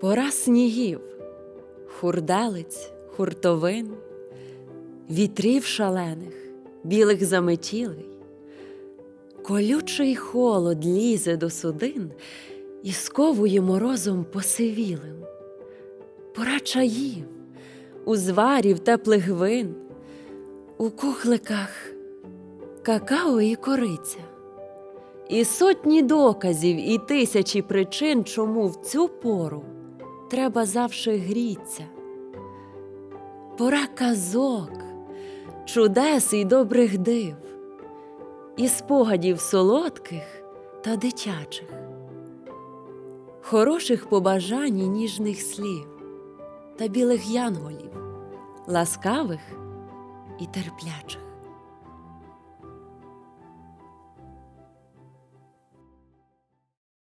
Пора снігів, хурделиць, хуртовин, вітрів шалених, білих заметілий. Колючий холод лізе до судин і сковує морозом посивілим. Пора чаїв, узварів теплих вин, у кухликах какао і кориця. І сотні доказів, і тисячі причин, чому в цю пору треба завше гріться. Пора казок, чудес і добрих див, і спогадів солодких та дитячих, хороших побажань і ніжних слів та білих янголів, ласкавих і терплячих.